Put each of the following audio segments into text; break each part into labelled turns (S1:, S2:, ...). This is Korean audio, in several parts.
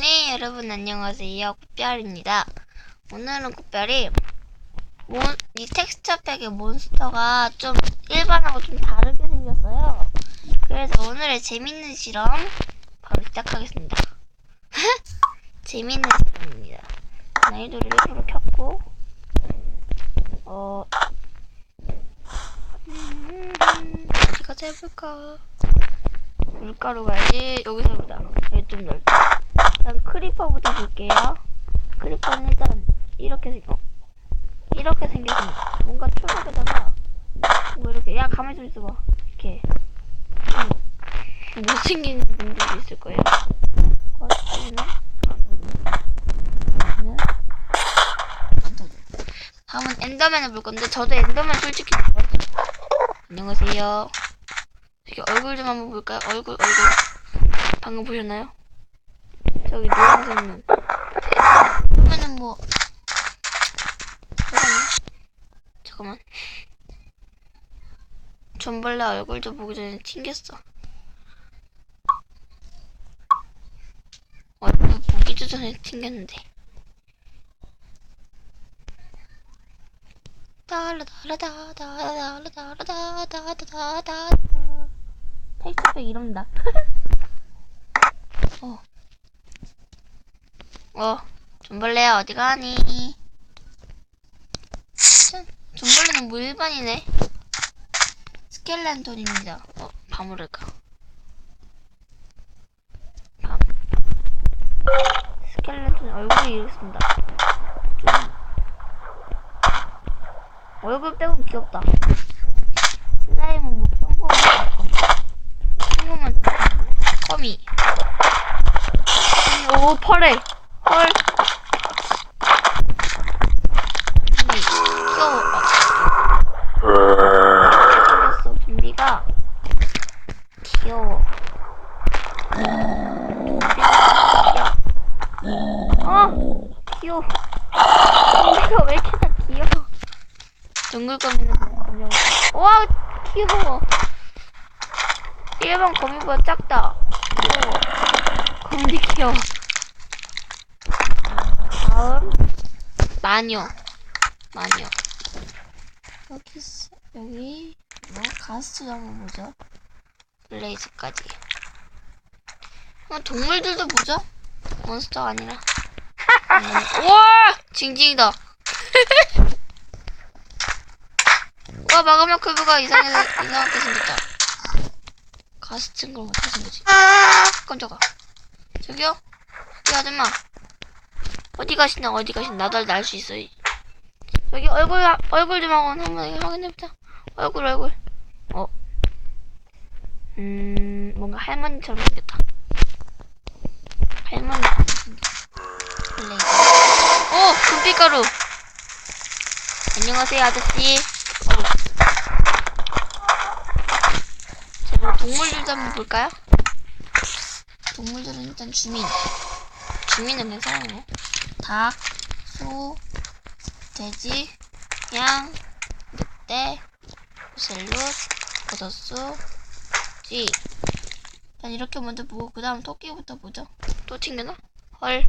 S1: 네, 여러분 안녕하세요. 꽃별입니다. 오늘은 꽃별이 몬, 이 텍스처 팩의 몬스터가 좀 일반하고 좀 다르게 생겼어요. 그래서 오늘의 재밌는 실험 바로 시작하겠습니다. 재밌는 실험입니다. 난이도를 1으로 켰고 어 음, 어디 가서 해볼까? 물가루 가야지 여기서 보다 여기 좀 넓다. 일단 크리퍼부터 볼게요. 크리퍼는 일단 이렇게 생겨. 이렇게 생겼습니다. 뭔가 초록에다가 뭐 이렇게 야 가만히 좀 있어봐. 이렇게 좀 못생긴 분들도 있을 거예요. 다음은 엔더맨을 볼 건데 저도 엔더맨 솔직히 못 봤어요. 안녕하세요. 여기 얼굴 좀 한번 볼까요? 얼굴 얼굴 방금 보셨나요? 저기 노란색 눈. 그러면은 뭐 잠깐만. 잠깐만. 존벌레 얼굴 좀 보기 전에 튕겼어. 얼굴 보기도 전에 튕겼는데. 따라다라다다라다라다라다라다라다 텍스트팩 이런다. 어. 어, 존벌레야 어디 가니? 짠, 존벌레는 뭐 일반이네. 스켈렌톤입니다. 어, 밤으를까? 밤. 스켈렌톤 얼굴이 이렇습니다. 좀 얼굴 빼고 귀엽다. 슬라임은 뭐 평범한 거. 평범한 거. 거미. 오, 펄해. 헐. 좀비, 귀여워. 생겼어, 좀비가. 귀여워. 좀비가 귀여워. 어, 귀여워. 좀비가 왜 이렇게 다 귀여워. 둥글거리는 거미가. 와, 귀여워. 일반 거미보다 작다. 귀여워. 거미 귀여워. 다음 마녀 마녀 여기 있어 여기 뭐? 한번 보죠? 블레이즈까지. 어, 동물들도 보죠? 몬스터가 아니라. 음, 우와! 징징이다. 와 마그마 큐브가 이상해 이상하게 생겼다. 가스 친 걸 못해 생겼지. 깜짝아. 저기요? 이 아줌마 어디 가시나 어디 가시나 나도 날 수 있어. 여기 얼굴 얼굴 좀 하고 한번 확인해보자. 얼굴 얼굴. 어 음 뭔가 할머니처럼 생겼다. 생겼어 블레이즈 오 금빛가루. 안녕하세요 아저씨. 어우. 제가 동물들도 한번 볼까요? 동물들은 일단 주민. 주민은 괜찮아요 닭, 소, 돼지, 양, 늑대, 오셀롯, 버섯소, 쥐. 일단 이렇게 먼저 보고 그 다음 토끼부터 보죠. 또 튕겨나? 헐.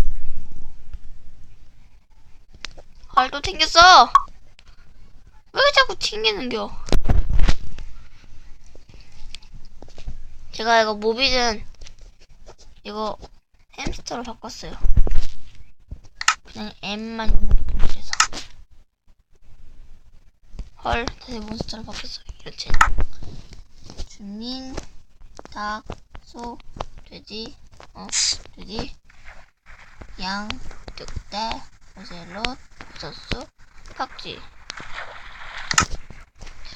S1: 헐, 또 튕겼어! 왜 자꾸 튕기는겨? 제가 이거 모비전 이거 햄스터로 바꿨어요. 그냥 M만 못해서. 헐 다시 몬스터로 바뀌었어. 이렇게 주민 닭, 소, 돼지, 어, 돼지, 양, 늑대, 오셀롯, 버섯수, 팍쥐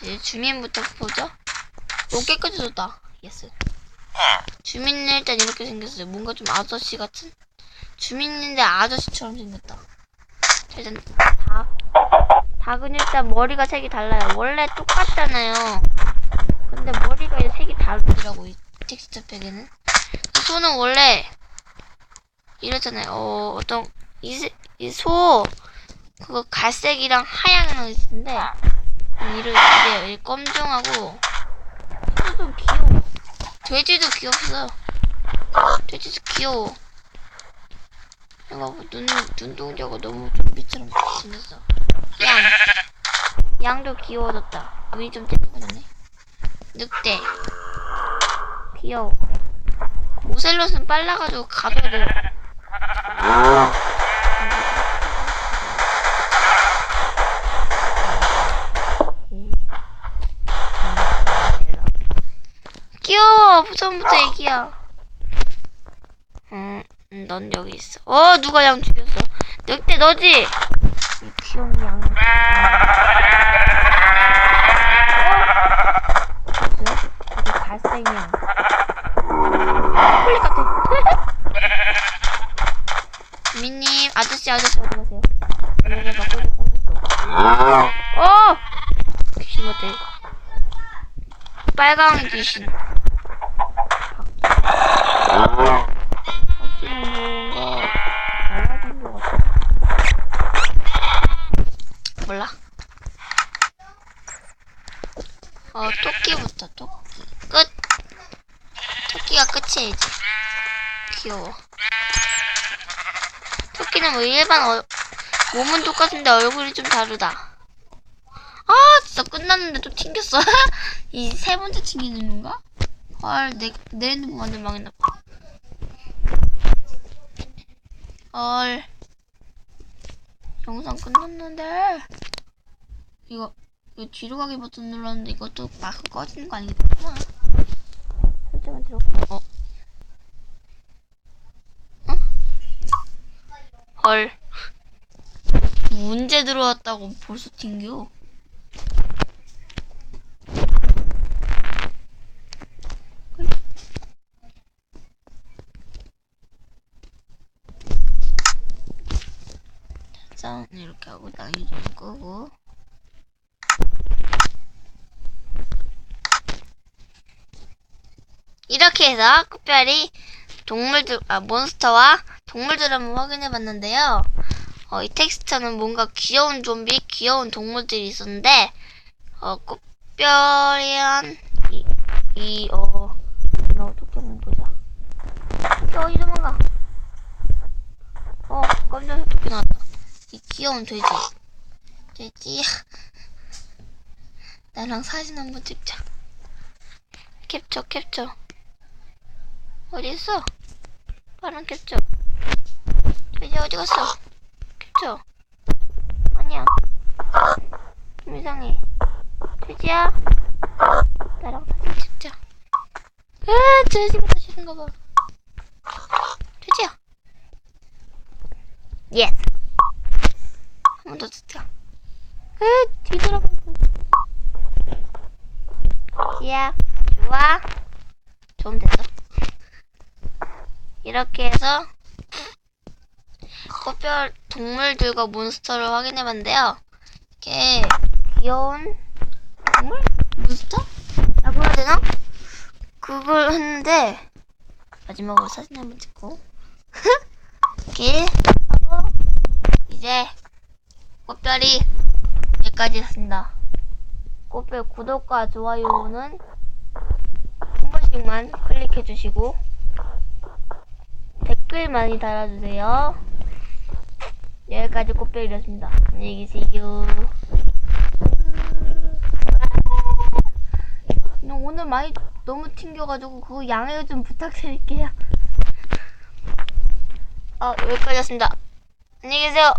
S1: 이제 주민부터 보죠. 오 깨끗해졌다. 예스. 주민은 일단 이렇게 생겼어요. 뭔가 좀 아저씨 같은 주민인데 아저씨처럼 생겼다. 일단 닭. 닭은 일단 머리가 색이 달라요. 원래 똑같잖아요. 근데 머리가 색이 다르더라고 이 텍스처 팩에는. 소는 원래 이렇잖아요. 어, 어떤 이소 그거 갈색이랑 하얀 있는데 이를 이제 이 검정하고 소도 귀여워. 돼지도 귀엽어요. 돼지도 귀여워. 내가 뭐 눈, 눈동자가 너무 좀비처럼 생겼어. 양. 양도 귀여워졌다. 눈이 좀 쬐끔해졌네. 늑대. 귀여워. 오셀롯은 빨라가지고 가벼워야 돼요. 귀여워. 처음부터 애기야. 음, 음, 넌 여기 있어. 어, 누가 양 죽였어? 늑대 너지? 이 귀여운 양. 어? 뭐지? 이게 갈색이야. 폴리 같아. 미님, 아저씨, 아저씨 어디 가세요? 여기가 꼬리 뽕겼어. 어! 귀신 같아. 빨강 귀신. 확실한 뭔가 달라진 것 같아. 몰라. 어, 토끼부터, 토끼. 끝! 토끼가 끝이야, 이제. 귀여워. 토끼는 뭐 일반 어, 몸은 똑같은데 얼굴이 좀 다르다. 아, 진짜 끝났는데 또 튕겼어. 이 세 번째 튕기는 건가? 헐, 내, 내 핸드폰 완전 망했나 봐. 헐. 영상 끝났는데. 이거, 이거 뒤로 가기 버튼 눌렀는데 이것도 마크 꺼지는 거 아니겠구나. 설정을 들어. 어. 어? 헐. 문제 들어왔다고 벌써 튕겨. 자, 이렇게 하고 나이 좀 끄고. 이렇게 해서 특별히 동물들, 아, 몬스터와 동물들을 한번 확인해 봤는데요. 어, 이 텍스트는 뭔가 귀여운 좀비, 귀여운 동물들이 있었는데, 어, 꽃별이한, 이, 이, 어, 나 어떻게 한번 보자. 토끼 어디 도망가? 어, 깜짝이야, 토끼 나왔다. 이 귀여운 돼지. 돼지. 나랑 사진 한번 찍자. 캡처, 캡처. 어디 있어? 빠른 캡처. 돼지 어디 갔어? 캡처. 아니야. 좀 이상해. 돼지야? 나랑 사진 찍자. 아, 다시 는가 봐. 돼지야. 예스. 한번 더 찍자. 에, 뒤돌아봤어. 야, 좋아. 좀 됐어. 이렇게 해서 꽃별 동물들과 몬스터를 확인해봤는데요. 이게 귀여운 동물? 몬스터? 라고 해야 되나? 그걸 했는데 마지막으로 사진 한번 찍고 이렇게 하고 이제 꽃별이 여기까지 했습니다. 꽃별 구독과 좋아요는 한 번씩만 클릭해 주시고 댓글 많이 달아주세요. 여기까지 꽃별이었습니다. 안녕히 계세요. 오늘 많이 너무 튕겨가지고 그거 양해 좀 부탁드릴게요. 아 여기까지였습니다. 안녕히 계세요.